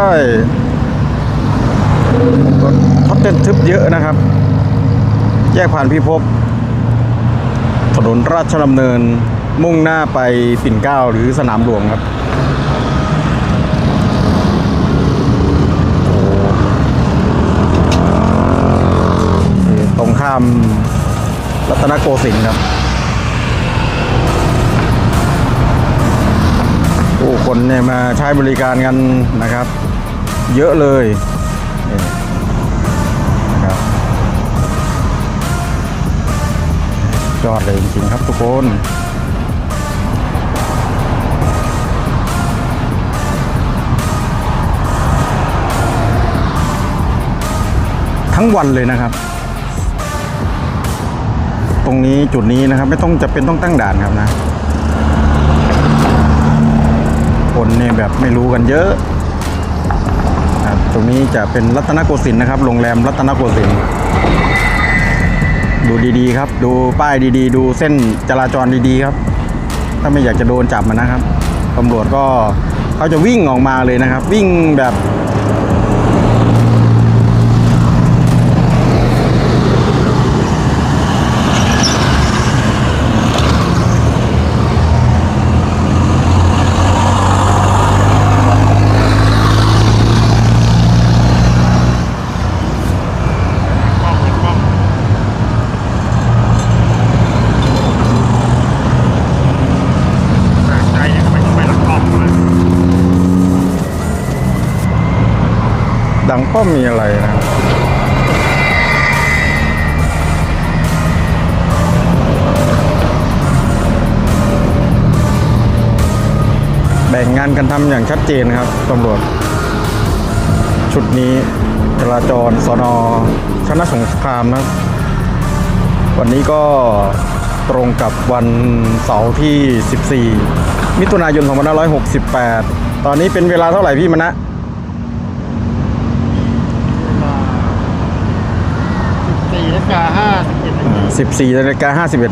ร้อยรถท็อปเต้นทึบเยอะนะครับ แยกผ่านพิภพ ถนนราชดำเนิน มุ่งหน้าไปปิ่นเกล้าหรือสนามหลวงครับตรงข้ามรัตนโกสินทร์ครับ ผู้คนเนี่ยมาใช้บริการกันนะครับ เยอะเลยนะครับยอดเลยจริงๆครับทุกคนทั้งวันเลยนะครับ ตรงนี้จุดนี้นะครับ ไม่ต้องจะเป็นต้องตั้งด่านครับนะ คนเนี่ยแบบไม่รู้กันเยอะ ตรงนี้จะเป็นรัตนโกสินทร์นะครับ โรงแรมรัตนโกสินทร์ดูดีๆครับ ดูป้ายดีๆ ดูเส้นจราจรดีๆครับ ถ้าไม่อยากจะโดนจับมันนะครับตำรวจก็เขาจะวิ่งออกมาเลยนะครับ วิ่งแบบ กล้องเป็นกล้องแปลกใจยังไม่ต้องไปรับกล้องเลย ดั งป้อมมีอะไรนะครับแบ่งงานกันทำอย่างชัดเจนครับตำรวจ ชุดนี้จราจรสนชนะสงครามนะวันนี้ก็ตรงกับวันเสาร์ที่ 14 มิถุนายน 2568 ตอนนี้เป็นเวลาเท่าไหร่พี่มณะสี่นาฬิาห้าสิบสี่นาฬิกาห้าสิบเอ็ด